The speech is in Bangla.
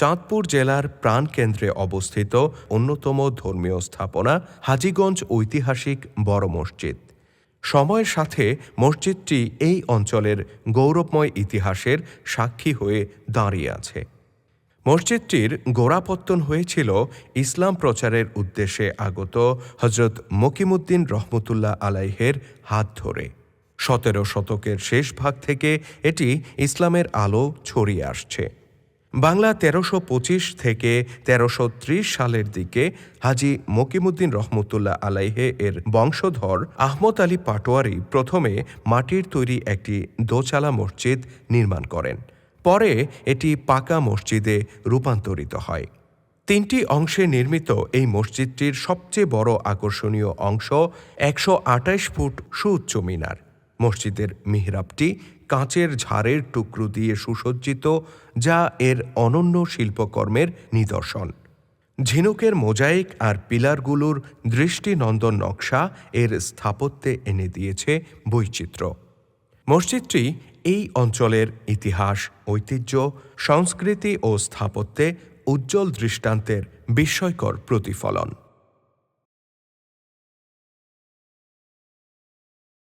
চাঁদপুর জেলার প্রাণকেন্দ্রে অবস্থিত অন্যতম ধর্মীয় স্থাপনা হাজীগঞ্জ ঐতিহাসিক বড় মসজিদ। সময়ের সাথে মসজিদটি এই অঞ্চলের গৌরবময় ইতিহাসের সাক্ষী হয়ে দাঁড়িয়ে আছে। মসজিদটির গোড়াপত্তন হয়েছিল ইসলাম প্রচারের উদ্দেশ্যে আগত হজরত মকিমুদ্দিন রহমতুল্লাহ আলাইহের হাত ধরে। সতেরো শতকের শেষ ভাগ থেকে এটি ইসলামের আলো ছড়িয়ে আসছে। বাংলা তেরোশো পঁচিশ থেকে তেরোশো ত্রিশ সালের দিকে হাজি মকিমুদ্দিন রহমতুল্লাহ আলাইহে এর বংশধর আহমদ আলী পাটোয়ারি প্রথমে মাটির তৈরি একটি দোচালা মসজিদ নির্মাণ করেন। পরে এটি পাকা মসজিদে রূপান্তরিত হয়। তিনটি অংশে নির্মিত এই মসজিদটির সবচেয়ে বড় আকর্ষণীয় অংশ একশো ফুট সুউচ্চ মিনার। মসজিদের মিহরাবটি কাঁচের ঝাড়ের টুকরো দিয়ে সুসজ্জিত, যা এর অনন্য শিল্পকর্মের নিদর্শন। ঝিনুকের মোজাইক আর পিলারগুলোর দৃষ্টিনন্দন নকশা এর স্থাপত্যে এনে দিয়েছে বৈচিত্র্য। মসজিদটি এই অঞ্চলের ইতিহাস, ঐতিহ্য, সংস্কৃতি ও স্থাপত্যে উজ্জ্বল দৃষ্টান্তের বিস্ময়কর প্রতিফলন।